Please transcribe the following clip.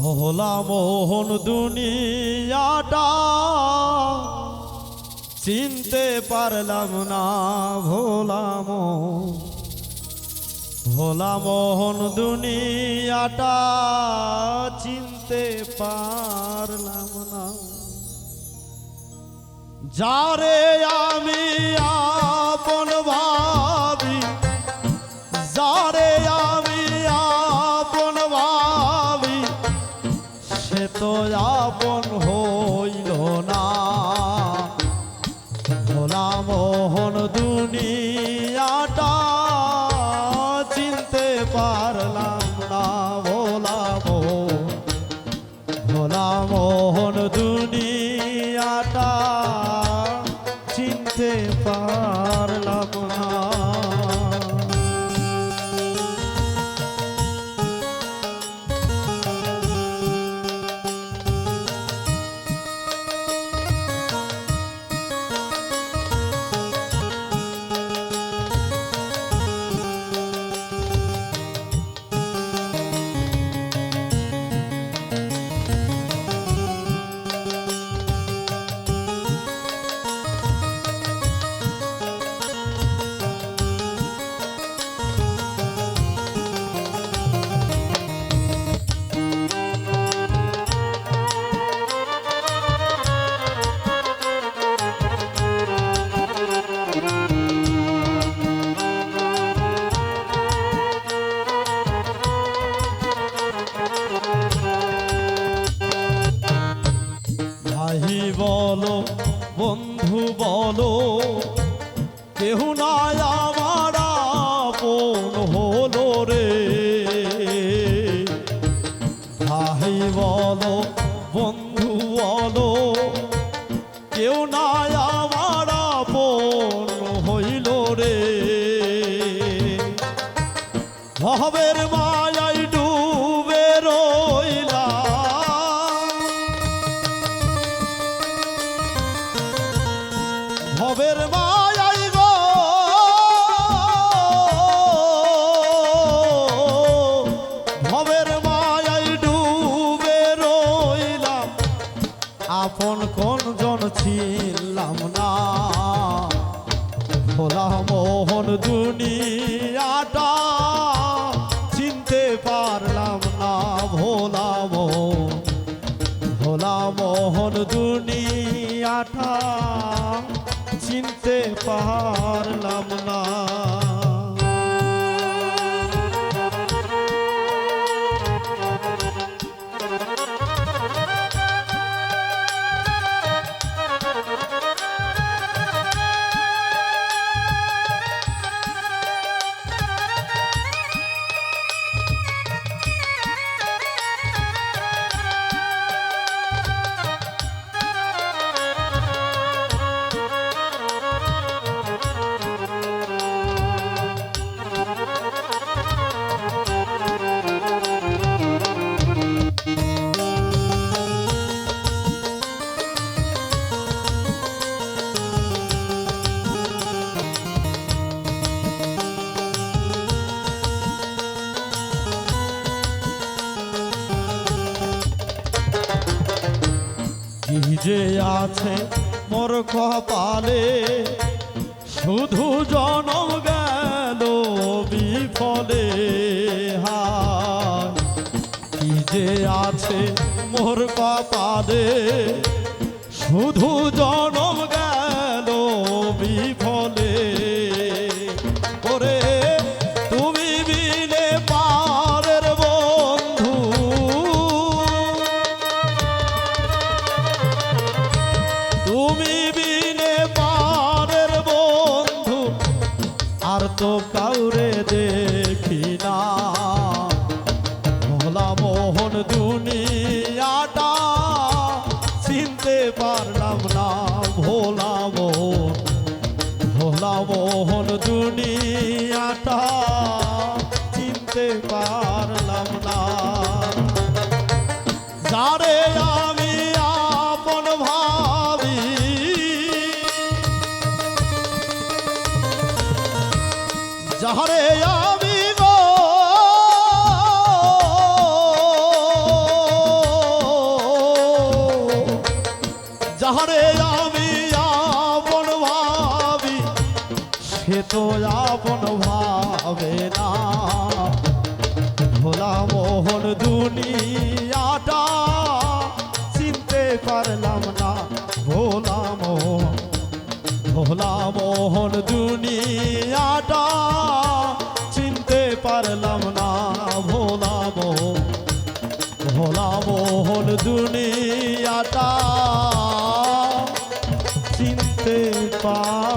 ভোলা মোহন দুনিয়াটা চিনতে পারলাম না ভোলা মোহন। ভোলা মোহন দুনিয়াটা চিনতে পারলাম না। যারে আমি তো আপন হইল না। ভোলা মোহন দুনিয়াটা চিনতে পারলাম না। ভোলা মোহন ভোলা মোহন দুনিয়াটা চিনতে পারলাম বন্ধু বলো, কেহ নাই আমার আপন হলো রে। ভাই বলো, বন্ধু বলো কেউ নাই আমার আপন হইল রে। ভবের মায়াই ভবের মায়াই গো। ভবের মায়াই ডুবে রইলাম। আপন কোন জন ছিলাম না। ভোলা মোহন দুনিয়াটা চিনতে পারলাম না ভোলা মোহন। ভোলা মোহন দুনিয়াটা চিনতে পারলাম না। যে আছে মোর কপালে, শুধু জনম গেল বিফলে। হা কি যে আছে মোর কপালে, শুধু জনম গেল তো কাউরে দেখি না ভোলা মোহন দুনিয়াটা চিনতে পারলাম না ভোলা মোহন। ভোলা মোহন দুনিয়াটা চিনতে পারলাম যাহারে আমি গো। যাহারে আমি আপন ভাবি, সে তো আপন ভাবে না। ভোলা মোহন দুনিয়াটা চিনতে পারলাম না। ভোলা মোহন ভোলা মোহন দুনিয়াটা চিনতে পার